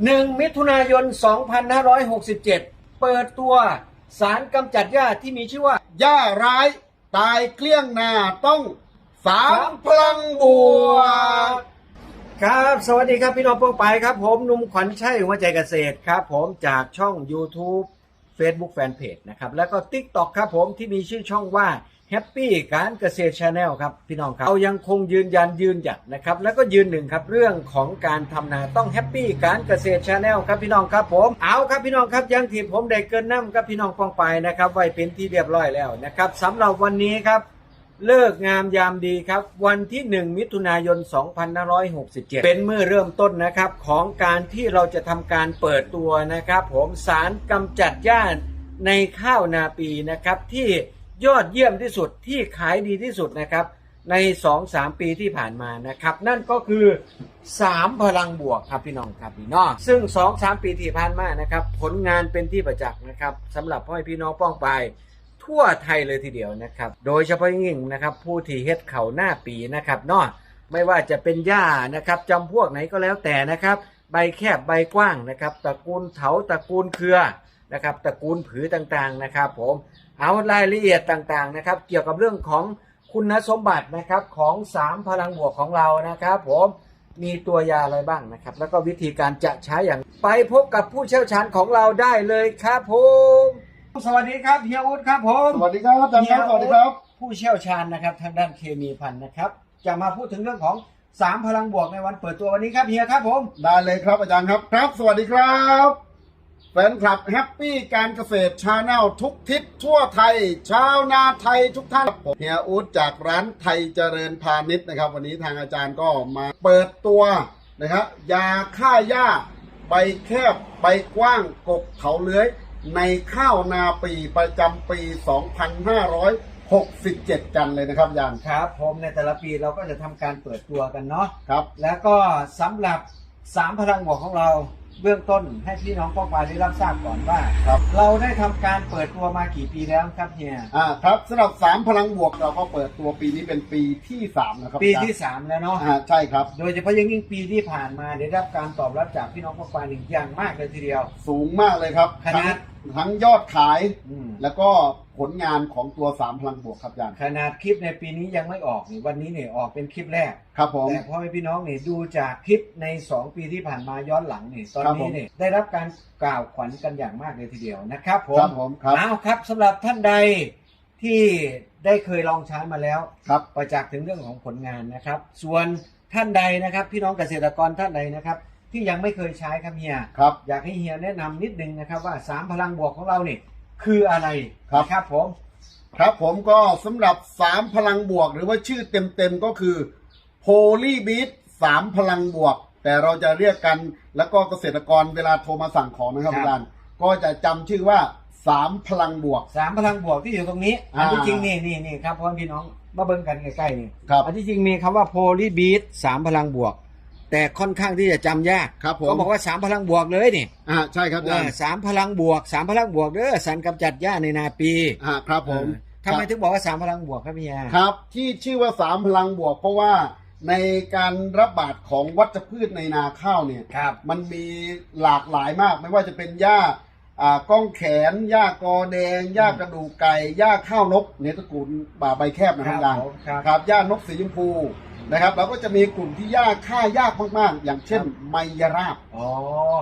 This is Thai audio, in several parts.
1 มิถุนายน 2567 เปิดตัวสารกำจัดหญ้าที่มีชื่อว่าย่าร้ายตายเกลี้ยงนาต้องสามพลังบวกครับ สวัสดีครับพี่น้องโป้งไปครับ ผมนุ่มขวัญชัยหัวใจเกษตรครับ ผมจากช่อง YouTube Facebook Fanpage นะครับ แล้วก็ TikTok ครับผมที่มีชื่อช่องว่า Happy การเกษตร Channel ครับพี่น้องครับเรายังคงยืนยันยืนหยัดนะครับแล้วก็ยืนหนึ่งครับเรื่องของการทำนาต้อง Happy การเกษตร Channel ครับพี่น้องครับผมเอาครับพี่น้องครับยังที่ผมได้เกินน้ำกับพี่น้องปองไปนะครับไว้เป็นที่เรียบร้อยแล้วนะครับสำหรับวันนี้ครับเลิกงามยามดีครับ วันที่ 1 มิถุนายน 2567 เป็นเมื่อเริ่มต้นนะครับของการที่เราจะทำการเปิดตัวนะครับ ผมสารกำจัดหญ้าในข้าวนาปีนะครับที่ ยอดเยี่ยมที่สุดที่ขายดีที่สุดนะครับ ใน 2-3 ปีที่ผ่านมานะครับ นั่นก็คือ 3 พลังบวกครับพี่น้องครับพี่น้องซึ่ง 2-3 ปีที่ผ่านมานะครับ ผลงานเป็นที่ประจักษ์นะครับสำหรับพ่อพี่น้องป้องไปทั่วไทยเลยทีเดียวนะครับ โดยเฉพาะย่างยิ่งนะครับผู้ที่เฮ็ดเข่าหน้าปีนะครับเนาะไม่ว่าจะเป็นหญ้านะครับจำพวกไหนก็แล้วแต่นะครับ ใบแคบใบกว้างนะครับตระกูลเถาตระกูลเครือนะครับตระกูลผือต่างๆนะครับ ผม เอารายละเอียดต่างๆนะครับ เกี่ยวกับเรื่องของคุณสมบัตินะครับของสามพลังบวกของเรานะครับ ผมมีตัวยาอะไรบ้างนะครับ แล้วก็วิธีการจะใช้อย่างไปพบกับผู้เชี่ยวชาญของเราได้เลยครับผมสวัสดีครับเฮียอุดครับผมสวัสดีครับอาจารย์ครับสวัสดีครับ ผู้เชี่ยวชาญนะครับทางด้านเคมีพันธุ์นะครับ จะมาพูดถึงเรื่องของสามพลังบวกในวันเปิดตัววันนี้ครับเฮียครับผมได้เลยครับอาจารย์ครับครับ สวัสดีครับ แฟนคลับแฮปปี้การเกษตรชาแนลทุกทิศทั่วไทย ชาวนาไทยทุกท่านผมเฮียอูดจากร้านไทยเจริญพาณิชย์นะครับ วันนี้ทางอาจารย์ก็มาเปิดตัวนะครับยาฆ่าหญ้า ใบแคบใบกว้างกกเถาเลื้อย ในข้าวนาปีประจำปี 2567 กันเลยนะครับอาจารย์ครับผมในแต่ละปีเราก็จะทำการเปิดตัวกันเนาะครับ แล้วก็สำหรับสามพลังบวกของเรา เบื้องต้นให้พี่น้องป้องปายได้รับทราบก่อนว่า ครับ เราได้ทำการเปิดตัวมากี่ปีแล้วครับเฮียอ่าครับสำหรับสามพลังบวกเราก็เปิดตัวปีนี้เป็นปีที่สามนะครับปีอาจารย์ที่สามแล้วเนาะอ่าใช่ครับ โดยเฉพาะอยังยิ่งปีที่ผ่านมาได้รับการตอบรับจากพี่น้องป้องปายอย่างมากเลยทีเดียว สูงมากเลยครับขนาด ทั้งทั้งยอดขาย อืมแล้วก็ผลงานของตัวสามพลังบวกครับอาจารย์ขนาดคลิปในปีนี้ยังไม่ออกนี่วันนี้เนี่ยออกเป็นคลิปแรก ครับผม แต่พ่อแม่พี่น้องเนี่ยดูจากคลิปใน 2 ปีที่ผ่านมาย้อนหลังเนี่ยตอนครับผนี้ม เนี่ยได้รับการกล่าวขวัญกันอย่างมากเลยทีเดียวนะครับผมครับผมครับเอาครับสำหรับท่านใดที่ได้เคยลองใช้มาแล้ว ครับ ประจักษ์ถึงเรื่องของผลงานนะครับ ส่วนท่านใดนะครับ พี่น้องเกษตรกรท่านใดนะครับ ที่ยังไม่เคยใช้ครับเฮียครับ อยากให้เฮียแนะนำนิดนึงนะครับว่าสามพลังบวกของเราเนี่ยคืออะไรครับ นะครับผมครับผมก็สำหรับสามพลังบวก หรือว่าชื่อเต็มๆก็คือโพลีบีทสามพลังบวก แต่เราจะเรียกกันแล้วก็เกษตรกรเวลาโทรมาสั่งของนะครับอาจารย์ก็จะจำชื่อว่าสามพลังบวก สามพลังบวกที่อยู่ตรงนี้อ่าอันที่จริงนี่นี่นี่ครับพ่อพี่น้องมาเบิ่งกันใกล้ๆนี่ครับ อันที่จริงมีคำว่าโพลีบีทสามพลังบวก แต่ค่อนข้างที่จะจำยากครับผม เขาบอกว่าสามพลังบวกเลยนี่อ่าใช่ครับอาจารย์เออสามพลังบวกสามพลังบวกเด้อสันกำจัดหญ้าในนาปีอ่าครับผมเออทำไมถึงบอกว่าสามพลังบวกครับพี่ยา ครับ ที่ชื่อว่าสามพลังบวก เพราะว่าในการระบาดของวัชพืชในนาข้าวเนี่ย ครับ มันมีหลากหลายมาก ไม่ว่าจะเป็นหญ้าอ่าก้องแขนหญ้ากอแดงหญ้ากระดูกไก่หญ้าข้าวนก ในตระกูลบ่าใบแคบนะครับอาจารย์ผมครับ ครับหญ้านกสีชมพู นะครับ เราก็จะมีกลุ่มที่หญ้าฆ่ายากมากๆ อย่างเช่นครับไมยราบอ๋อ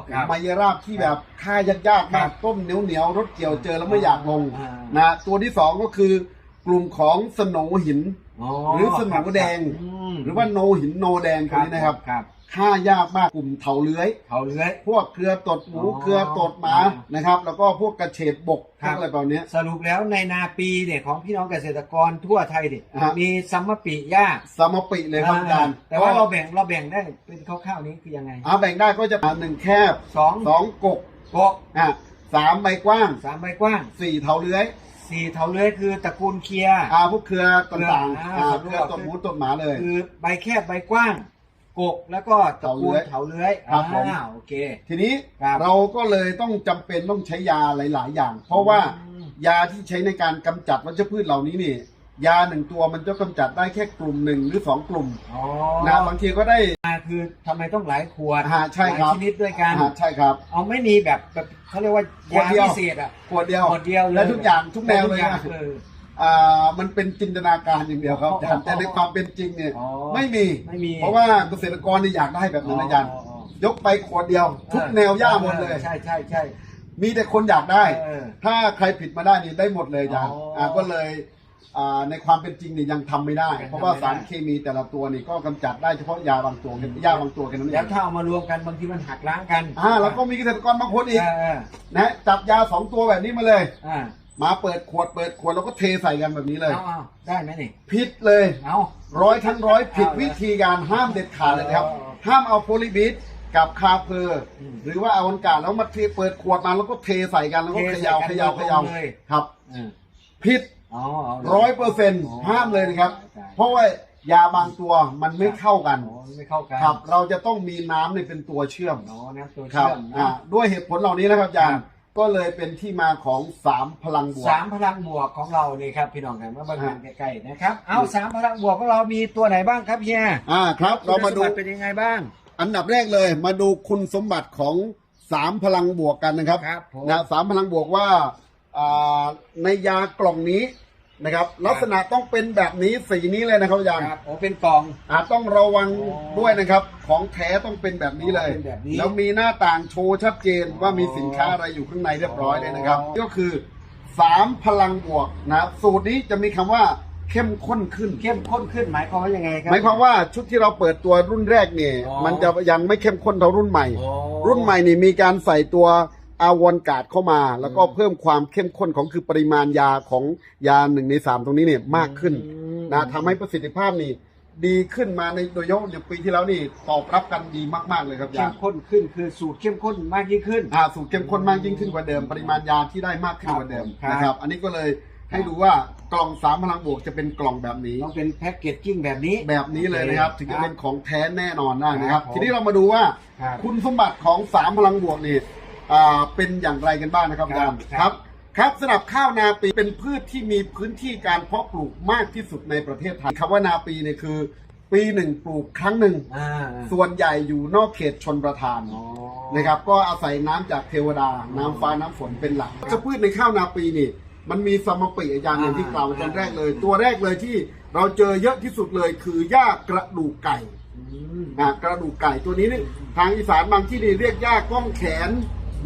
ครับ ไมยราบที่แบบฆ่ายากๆครัมากบต้มเหนียวๆรสเกี่ยวเจอแล้วไม่อยากลงอ่านะตัวที่สองก็คือกลุ่มของสโหนหิน หรือสโหนแดงมหรือว่าโนหินโนแดงตัวนี้นะครับ ครับ ฆ่ายากมากกลุ่มเถาเลื้อยเขาเลื้อย พวกเครือตดหมูอ๋อเครือตดหมาอ่านะครับ แล้วก็พวกกระเฉดบกคพรับวกอะไรแบบเนี้ย สรุปแล้วในนาปีเนี่ยของพี่น้องเกษตรกรทั่วไทยเนี่ยฮะ มีซัมมะปีหญ้าสมปิเลยครับอาจารย์แต่ว่าเราแบ่งเราแบ่งได้เป็นคร่าวๆนี้คือยังไงเอาแบ่งได้ก็จะหนึ่งแคบสองสองกกโกะอะสามใบกว้างสามใบกว้างสี่เถาเลื้อยสี่เถาเลื้อยคือตระกูลเคลียร์ อ่าพวกเครือต่างเครือๆอ่าอ่าสำรวจเครือตดหมูตดหมาเลย คือใบแคบใบกว้าง กกแล้วก็ตระกูลเถาเลื้อยครับผม อ่าโอเค ทีนี้ครับเราก็เลยต้องจำเป็นต้องใช้ยาหลาย ๆ อย่าง เพราะว่าอืม ยาที่ใช้ในการกำจัดวัชพืชเหล่านี้นี่ ยาหนึ่งตัวมันจะกำจัดได้แค่กลุ่มหนึ่งหรือสองกลุ่มอ๋อนะบางทีก็ได้คือทำไมต้องหลายขวดอ่าใช่ครับ หลายชนิดด้วยกันอ่าใช่ครับ เอาไม่มีแบบแบบเขาเรียกว่าขวดยาเดียว พิเศษอะขวดเดียวขวดเดียวเลยและทุกอย่างทุกแนวเลยทุกอางนะเออ อ่ามันเป็นจินตนาการอย่างเดียวครับอ๋ออาจารย์แต่ในความเป็นจริงเนี่ยอ๋อไม่มี ไม่มี เพราะว่าเกษตรกรนี่อยากได้แบบนั้นอาจารย์อ๋ออ๋อยกไปขวดเดียว ทุกแนวหญ้าหมดเลย ใช่ใช่ใช่ มีแต่คนอยากได้ เออถ้าใครผิดมาได้นี่ได้หมดเลยอาจารย์อ๋ออ่าก็เลยอ่าในความเป็นจริงนี่ยังทำไม่ได้ ยังทำไม่ได้ เพราะว่าสารเคมีแต่ละตัวนี่ก็กำจัดได้เฉพาะยาบางตัวหญ้าบางตัวแค่นั้นเอแล้วงถ้าเอามารวมกันบางทีมันหักล้างกันอ่าแล้วก็มีเกษตรกรบางคนอีกเออนะจับยาสองตัวแบบนี้มาเลย อ่า มาเปิดขวดเปิดขวดแล้วก็เทใส่กันแบบนี้เลย เอาเอาได้ไหมนี่ผิดเลย เอา ร้อยทั้งร้อยผิดเอาเลยวิธีการห้ามเด็ดขาดเลยนะครับอ๋อห้ามเอาโพลีบิสกับคาเพอร์อืมหรือว่าเอาวันกาศแล้วมาเทเปิดขวดมาแล้วก็เทใส่กันแล้วก็เทเขใส่ย่ากันเขย่าลงเขย่าเลย ครับเออผิดอ๋อเอาลร้อยเปอร์เซ็นต์ห้ามเลยนะครับ ใช่ เพราะว่ายาบางตัวมันไม่เข้ากันอ๋อไม่เข้ากันครับ เราจะต้องมีน้ำเนี่ยเป็นตัวเชื่อมอ๋อน้ำตัวครัเชื่บอมอ่านะด้วยเหตุผลเหล่านี้นะครับอาจารครัย์บ ก็เลยเป็นที่มาของสามพลังบวก สามพลังบวกของเรานี่ครับพี่น้องครับมาเบิ่งกันฮะใกล้ๆนะครับ เอาสามพลังบวกของเรามีตัวไหนบ้างครับเฮียอ่าครับ เรามาดูคุณสมบัติเป็นยังไงบ้าง อันดับแรกเลย มาดูคุณสมบัติของสามพลังบวกกันนะครับครับผมนะสามพลังบวกว่าอ่าในยากล่องนี้ นะครับ ลักษณะต้องเป็นแบบนี้สีนี้เลยนะครับอาจารย์ครับโอ้เป็นกล่อง อ่าต้องระวังอ๋อด้วยนะครับ ของแท้ต้องเป็นแบบนี้เลยอ๋อเป็นแบบนี้แล้วมีหน้าต่างโชว์ชัดเจนว่ามีอ๋อสินค้าอะไรอยู่ข้างในเรียบร้อยเลยนะครับ อ๋อ ก็คือสามพลังบวกนะสูตรนี้จะมีคำว่าเข้มข้นขึ้น เข้มข้นขึ้นหมายความว่ายังไงครั หมายความว่าชุดที่เราเปิดตัวรุ่นแรกเนี่ย อ๋อมันจะยังไม่เข้มข้นเท่ารุ่นใหม่ อ๋อรุ่นใหม่นี่มีการใส่ตัว อาวอนการ์ดเข้ามา แล้วก็อืมเพิ่มความเข้มข้นของคือปริมาณยาของยาหนึ่งในสามตรงนี้เนี่ยมากขึ้นอืมนะทำให้ประสิทธิภาพนี่ดีขึ้นมาในโดยเฉพาะอย่างปีที่แล้วนี่ตอบรับกันดีมากๆเลยครับเข้ยามข้นขึ้นคือสูตรเข้มข้นมากยิ่งขึ้น อ่าสูตรเข้มข้นมากยิ่งขึ้นกว่าเดิม ปริมาณยาที่ได้มากขึ้นกว่าเดิมครับนะครับ อันนี้ก็เลยให้ดูว่ากล่องสามพลังบวกจะเป็นกล่องแบบนี้ ต้องเป็นแพ็กเกจจิ้งแบบนี้ แบบนี้เลยนะครับโอเคถึงจะเป็นของแท้แน่นอนได้นะครับ ครับผมทีนี้เรามาดูว่า ครับ คุณสมบัติของสามพลังบวกนี่ อ่าเป็นอย่างไรกันบ้างนะครับอาจารย์ครับครับสำหรับข้าวนาปีเป็นพืชที่มีพื้นที่การเพาะปลูกมากที่สุดในประเทศไทยคำว่านาปีเนี่ยคือ ปีหนึ่งปลูกครั้งหนึ่ง อ่าส่วนใหญ่อยู่นอกเขตชนประทานอ๋อ นะครับ ก็อาศัยน้ำจากเทวดา น้ำฟ้าน้ำฝนเป็นหลักจะพืชในข้าวนาปีนี่ มันมีสมปิอาจารย์อย่างที่กล่าวอาจารย์แรกเลย ตัวแรกเลยที่เราเจอเยอะที่สุดเลยคือหญ้ากระดูกไก่อืมอ่ากระดูกไก่ตัวนี้นี่ทางอีสานบางที่นี่เรียกหญ้าก้องแขน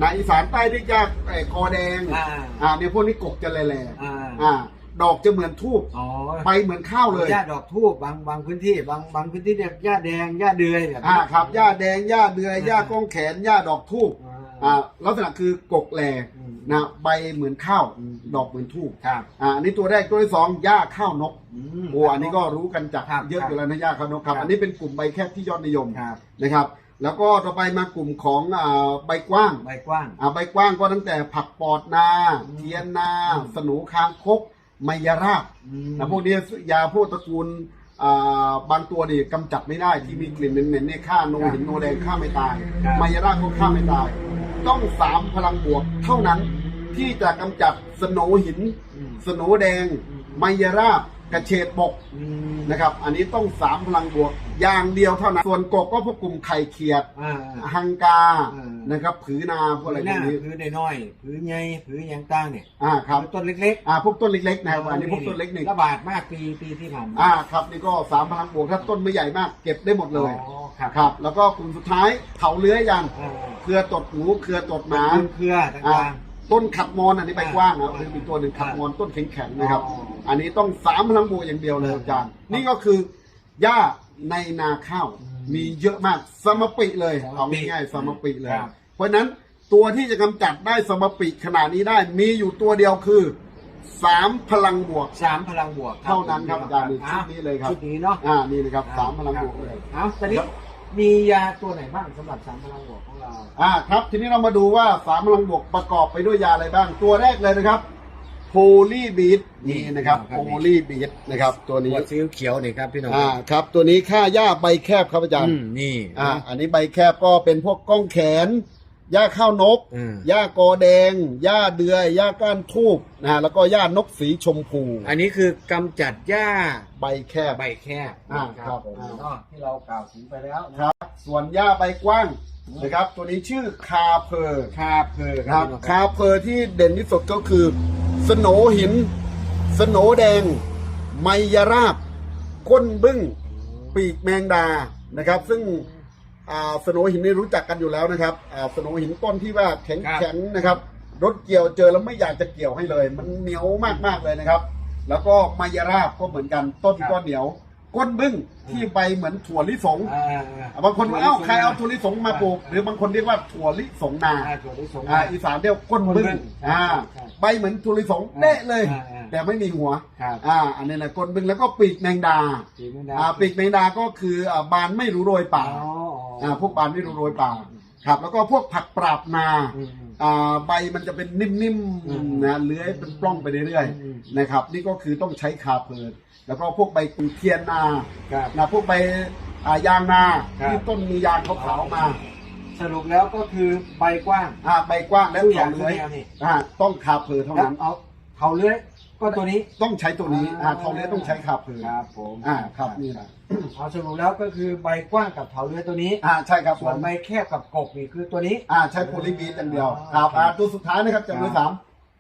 นะอีสานใต้เรียกหญ้าไอ้คอแดง อ่าอ่าเนี่ยพวกนี้กกจะแหล่อ่าๆอ่า ดอกจะเหมือนทูบอ๋อใบเหมือนข้าวเลย หญ้าดอกทูบบางบางพื้นที่บางบางพื้นที่เรียกหญ้าแดงหญ้าเดือยแบบนี้ อ่าครับหญ้าแดงหญ้าเดือยหญ้าก้องแขนหญ้าดอกทูบอ่าอ่าลักษณะคือกกแหลอืม นะใบเหมือนข้าวอืม ดอกเหมือนทูบครับอ่าอันนี้ตัวแรกตัวที่สองหญ้าข้าวนกม โอ้อันนี้ก็รู้กันจากครับเยอะอยู่แล้วนะหญ้าข้าวนกครับ ครับ อันนี้เป็นกลุ่มใบแคบที่ยอดนิยมครับ นะครับ แล้วก็ต่อไปมากลุ่มของอ่าใบกว้างใบกว้าง อ่าใบกว้างก็ตั้งแต่ผักปอดนาอืมเทียนนาอืมสนูคางคกไมยราบอืม นะพวกนี้ยาพวกตระกูลอ่าบางตัวนี่กำจัดไม่ได้ที่มีกลิ่นเหม็นๆเนี่ยฆ่าโนหินโนแดงฆ่าไม่ตายครับ ไมยราบก็ฆ่าไม่ตาย ต้องสามพลังบวกเท่านั้นที่จะกำจัดสโนหิน อืม สโนแดง ไมยราบ กระเฉดบกอืมนะครับ อันนี้ต้องสามพลังบวก อย่างเดียวเท่านั้น ส่วนกบก็พวกกลุ่มไข่เขียดอ่าฮังกาอืมนะครับผือนาพวกอะไรผืพวกนี้ผือน้อยๆผือใหญ่ผือหยังต่างเนี่ยอ่าครับผือต้นเล็กอ่าพวกต้นเล็กๆๆนะครับอันนี้พวกต้นเล็กนี่ระบาดมากปีปีที่ผ่านมาอ่าครับนี่ก็สามพลังบวกถ้าต้นไม่ใหญ่มากเก็บได้หมดเลยอ๋อครับครับ แล้วก็กลุ่มสุดท้ายเถาเลื้อยยันอ่าเครือตดหมูเครือตดหมาต้นเครืออ่าต่าง ต้นขัดมอนอันนี้ใบกว้างนะอ่ามีตัวหนึ่งขัดมอนต้นแข็งๆนะครับ อ๋ออันนี้ต้องสามพลังบวกอย่างเดียวเลยอาจารย์ นี่ก็คือหญ้าในนาข้าวอืมมีเยอะมากสมปิเลยสมปิเอาง่ายๆสมปิเลย ครับ เพราะฉะนั้นตัวที่จะกำจัดได้สมปิขนาดนี้ได้มีอยู่ตัวเดียวคือสามพลังบวกๆสามพลังบวกเท่านั้นครับอาจารย์นี่ชุดนี้เลยครับ ชุดนี้เนาะ อ่านี่นะครับสามพลังบวกเลย เอาตอนนี้ มียาตัวไหนบ้างสำหรับสามพลังบวกของเรา อ่าครับ ทีนี้เรามาดูว่าสามพลังบวกประกอบไปด้วยยาอะไรบ้าง ตัวแรกเลยนะครับโพลีบีทนี่นะครับครับโพลีบีทนะครับ ตัวนี้หัวซีอิ๊วเขียวนี่ครับพี่น้อง อ่าครับ ตัวนี้ค่าหญ้าใบแคบครับอาจารอืย์มนี่อ่าอันนี้ใบแคบก็เป็นพวกก้องแขน หญ้าข้าวนกอืม หญ้ากอแดงหญ้าเดือยหญ้าก้านทูบนะฮะแล้วก็หญ้านกสีชมพูอันนี้คือกำจัดหญ้าใบแคบ ใบแคบอ่านะครับผม อ่าเนาะที่เรากล่าวถึงไปแล้วนะ ครับ ส่วนหญ้าใบกว้างนะครับ ตัวนี้ชื่อคาเพอร์คาเพอครับพี่น้องคาเพอร์ที่เด่นที่สุดก็คือสโหนหิน สโหนแดง ไมยราบ ก้นบึ้ง ปีกแมงดานะครับ ซึ่ง อ่าสโหนหินนี่รู้จักกันอยู่แล้วนะครับอ่าสโหนหินต้นที่ว่าแข็งแข็งนะครับ รถเกี่ยวเจอแล้วไม่อยากจะเกี่ยวให้เลย มันเหนียวมากๆเลยนะครับ แล้วก็ไมยราบก็เหมือนกันต้นก็เหนียว ก้นบึ้งที่ใบเหมือนถั่วลิสงอ่าอ่าบางคนว่าเอ้าใครเอาถั่วลิสงมาปลูก หรือบางคนเรียกว่าถั่วลิสงนาอ่าถั่วลิสงอ่าอีสานเรียกก้นบึ้งก้นบึ้งอ่าใช่ใช่ใบเหมือนถั่วลิสงเด้เลยอ่าอ่าแต่ไม่มีหัวครับอ่าอันนี้แหละก้นบึ้งแล้วก็ปีกแมงดาสีแมงดาอ่าปีกแมงดาก็คืออ่าบานไม่รู้โรยป่า อ๋ออ่าพวกบานไม่รู้โรยป่าครับ แล้วก็พวกผักปราบนาอืมอืมอ่าใบมันจะเป็นนิ่มอืมๆนะเลื้อยเป็นปล้องไปเรื่อยอืมๆนะครับ นี่ก็คือต้องใช้คาเพลินแล้วก็พวกใบกุเทียนนาครับนะพวกใบอ่ายางนาครับที่ต้นมียางขาวๆมาสรุปแล้วก็คือใบกว้างอ่าใบกว้างและตู้อย่าเถางเลื้อยตัวเดียวนี่อ่าต้องคาเพลินเท่าแล้วนั้นเอาเถาเลื้อย ก็ตัวนี้ต้องใช้ตัวนี้อ่าเท่านี้ต้องใช้คาเพลินครับผมอ่าครับนี่แหละเอาสรุปแล้วก็คือใบกว้างกับเถาเลื้อยตัวนี้อ่าใช่ครับส่วนผมใบแคบกับกบนี่คือตัวนี้อ่าใช้โพลีบีทอย่างเดียวอ๋อครับอ่าครับตัวสุดท้ายนะครับจำนวนครับสาม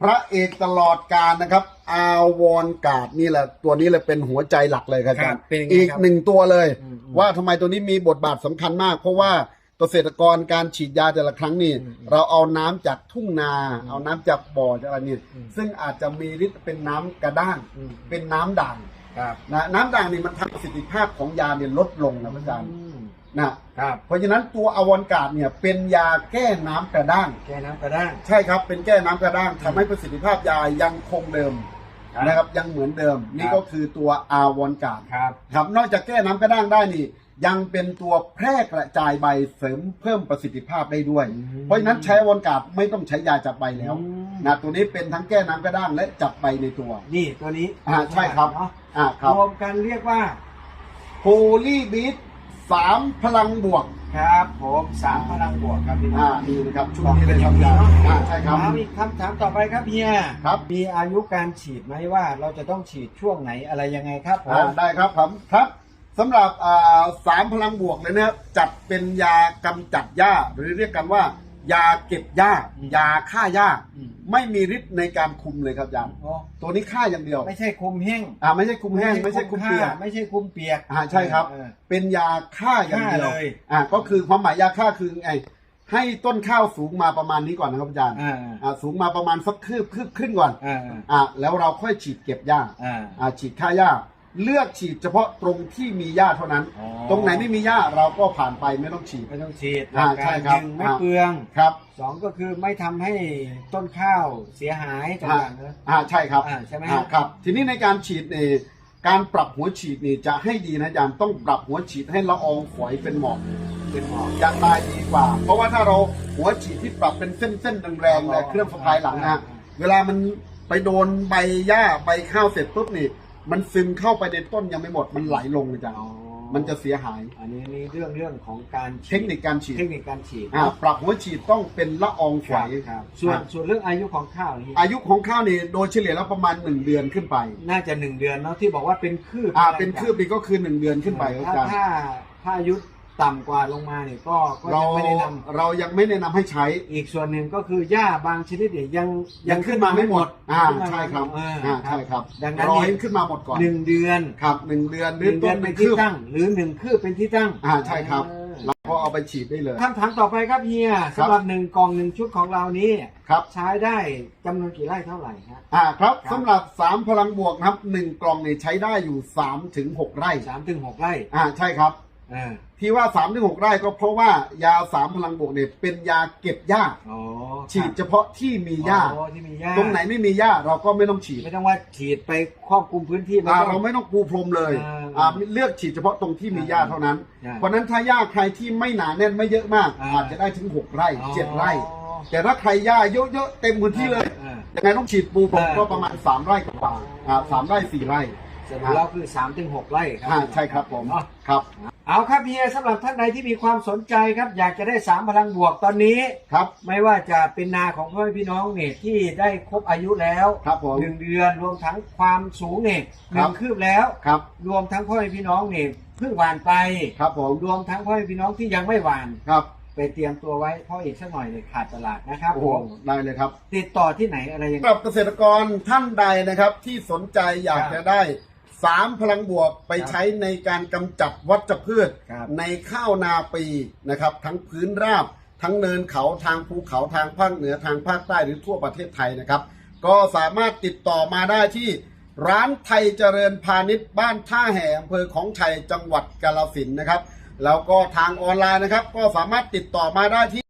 พระเอกตลอดการนะครับ อาวรกาดนี่แหละ ตัวนี้เลยเป็นหัวใจหลักเลยครับอาจารย์เป็นยังไงอีกครับหนึ่งตัวเลยอืมอืมว่าทำไมตัวนี้มีบทบาทสำคัญมาก เพราะว่า เกษตรกรการฉีดยาแต่ละครั้งนี่อืมเราเอาน้ำจากทุ่งนาอืมเอาน้ำจากบ่อจากอะไรนี่อืมซึ่งอาจจะมีฤทธิ์เป็นน้ำกระด้างอืม เป็นน้ำด่างครับนะน้ำด่างนี่มันทำประสิทธิภาพของยาเนี่ยลดลงนะอาจารย์อืมนะ ครับเพราะฉะนั้นตัวอวอนกาดเนี่ยเป็นยาแก้น้ำกระด้าง แก้น้ำกระด้าง ใช่ครับ เป็นแก้น้ำกระด้างทำให้ประสิทธิภาพยายังคงเดิมครับนะครับยังเหมือนเดิม นี่ก็คือตัวอาวอนกาดครับ ครับนอกจากแก้น้ำกระด้างได้นี่ ยังเป็นตัวแพร่กระจายใบเสริมเพิ่มประสิทธิภาพได้ด้วยอืมเพราะฉะนั้นใช้อวอนกาดไม่ต้องใช้ยาจับใบแล้วอืมนะตัวนี้เป็นทั้งแก้น้ำกระด้างและจับใบในตัว นี่ตัวนี้อ่าใช่ครับเนาะอ่าครับรวมกันเรียกว่าโพลีบีทสามพลังบวกครับผมสามพลังบวกครับพี่น้อ่าองนี่นะครับชุดนี้เลยครับยาอ่าใช่ครับถามอีกคำถามต่อไปครับเฮียครับมีอายุการฉีดไหมว่าเราจะต้องฉีดช่วงไหนอะไรยังไงครับผอ่ามได้ครับผมครับ สำหรับอ่าสามพลังบวกเลยนะครับจัดเป็นยากำจัดหญ้า หรือเรียกกันว่า ยาเก็บหญ้ายาฆ่าหญ้าอืมไม่มีฤทธิ์ในการคุมเลยครับอาจารย์โอ้ตัวนี้ฆ่าอย่างเดียว ไม่ใช่คุมแห้งอ่าไม่ใช่คุมแห้งไม่ใช่คุมเปียกไม่ใช่คุมเปียกอ่าใช่ครับเออเป็นยาฆ่าอย่างเดียวฆ่าเลยอ่าก็คือความหมายยาฆ่าคือไงให้ต้นข้าวสูงมาประมาณนี้ก่อนนะครับอาจารย์อ่าอ่าสูงมาประมาณสักคืบคืบครึ่งก่อนอ่าอ่าแล้วเราค่อยฉีดเก็บหญ้าอ่าอ่าฉีดฆ่าหญ้า เลือกฉีดเฉพาะตรงที่มีหญ้าเท่านั้น อ๋อ ตรงไหนไม่มีหญ้าเราก็ผ่านไปไม่ต้องฉีด ไม่ต้องฉีดอ่าใช่ครับหนึ่งไม่เปลืองครับสองก็คือไม่ทำให้ต้นข้าวเสียหายต่างๆเนอะอ่าใช่ครับอ่าใช่ไหมอ่าครับ ทีนี้ในการฉีดนี่การปรับหัวฉีดนี่จะให้ดีนะอาจารย์ต้องปรับหัวฉีดให้ละอองฝอยเป็นหมอก เป็นหมอก จะตายดีกว่า เพราะว่าถ้าเราหัวฉีดที่ปรับเป็นเส้นๆแรงๆเลยเครื่องสะพายหลังนะเวลามันไปโดนใบหญ้าใบข้าวเสร็จปุ๊บนี่ มันซึมเข้าไปในต้นยังไม่หมด มันไหลลงอาจารย์อ๋อมันจะเสียหาย อันนี้นี่เรื่องเรื่องของการฉีดเทคนิคการฉีดเทคนิคการฉีดอ่าปรับหัวฉีดต้องเป็นละอองฝครัอบยครับส่วนอ่าส่วนเรื่องอายุของข้าวนี่อายุของข้าวนี่โดยเฉลี่ยแล้วประมาณหนึ่งเดือนขึ้นไป น่าจะหนึ่งเดือนเนาะที่บอกว่าเป็นคืบอ่าเป็นคืบนี่ก็คือหนึ่งเดือนขึ้นไปครับถ้าอาจารย์ถ้าถ้าอายุ ต่ำกว่าลงมาเนี่ยก็ก็เรายังไม่แนะนำ เรายังไม่แนะนำให้ใช้ อีกส่วนหนึ่งก็คือหญ้าบางชนิดเนี่ยยังยังขึ้นมาไม่หมดอ่าขึ้นมาใช่ครับเอออ่าใช่ครับดังนั้นรอเนี่ยให้ขึ้นมาหมดก่อนหนึ่งเดือนครับหนึ่งเดือนหหรือนึ่งเดืต้อนนเป็เป็นนที่คืบตั้ง หรือหนึ่งคืบเป็นที่ตั้งอ่าใช่ครับ เออเราก็เอาไปฉีดได้เลย คำถามต่อไปครับเฮียครับ สำหรับหนึ่งกล่องหนึ่งชุดของเรานี้ ครับ ใช้ได้จำนวนกี่ไร่เท่าไหร่ฮะ อ่าครับครับ สำหรับสามพลังบวกนะครับหนึ่งกล่องเนี่ยใช้ได้อยู่สามถึงหกไร่สามถึงหกไร่ อ่าใช่ครับเออที่ว่า3ามถึงหไร่ก็เพราะว่ายาสามพลังบวกเนี่ยเป็นยาเก็บหญ้าอ๋อฉีดเฉพาะที่มีหญ้าอ๋อที่มีหญ้าตรงไหนไม่มีหญ้าเราก็ไม่ต้องฉีดไม่ต้องว่าฉีดไปครอบคลุมพื้นที่อ่าต้องเราไม่ต้องปูพรมเลยอ่าอ่าเลือกฉีดเฉพาะตรงที่มีหญ้าเท่านั้นอ่าเพราะฉะนั้นถ้าหญ้าใครที่ไม่หนาแน่นไม่เยอะมากอ่าอาจจะได้ถึง6ไร่อ๋อ7ไร่ แต่ถ้าใครหญ้าเยอะๆเต็มพื้นที่เลยอ่ายังไงต้องฉีดปูพรมอ่าก็ประมาณ3ไร่กว่าๆอ่าสามไร่สี่ไร่ สรุปแล้วคือ3าถึงหไร่ครัอ่าใช่ครับผมเนาะครับเอาครับเฮียสำหรับท่านใดที่มีความสนใจครับ อยากจะได้สามพลังบวกตอนนี้ ครับไม่ว่าจะเป็นนาของพ่อแม่พี่น้องเนี่ยที่ได้ครบอายุแล้วครับผม หนึ่งเดือนรวมทั้งความสูงเนี่ยหครันึ่บ งคืบแล้ว ครับรวมทั้งพ่อแม่พี่น้องเนี่ยเพิ่งหวานไปครับผมรวมทั้งพ่อแม่พี่น้องที่ยังไม่หวาน ครับไปเตรียมตัวไว้เพราะอีกสักหน่อยเนี่ยขาดตลาดนะครับโอ้ผโหมได้เลยครับ ติดต่อที่ไหนอะไรยังสำไงหรับเกษตรกรท่านใดนะครับที่สนใจอยากครับ จะได้ สามพลังบวกไปครับใช้ในการกำจัดวัชพืชครับในข้าวนาปีนะครับ ทั้งพื้นราบ ทั้งเนินเขาทางภูเขาทางภาคเหนือทางภาคใต้หรือทั่วประเทศไทยนะครับ ก็สามารถติดต่อมาได้ที่ร้านไทยเจริญพาณิชย์บ้านท่าแห่อำเภอของชัยจังหวัดกาฬสินธุ์นะครับ แล้วก็ทางออนไลน์นะครับ ก็สามารถติดต่อมาได้ที่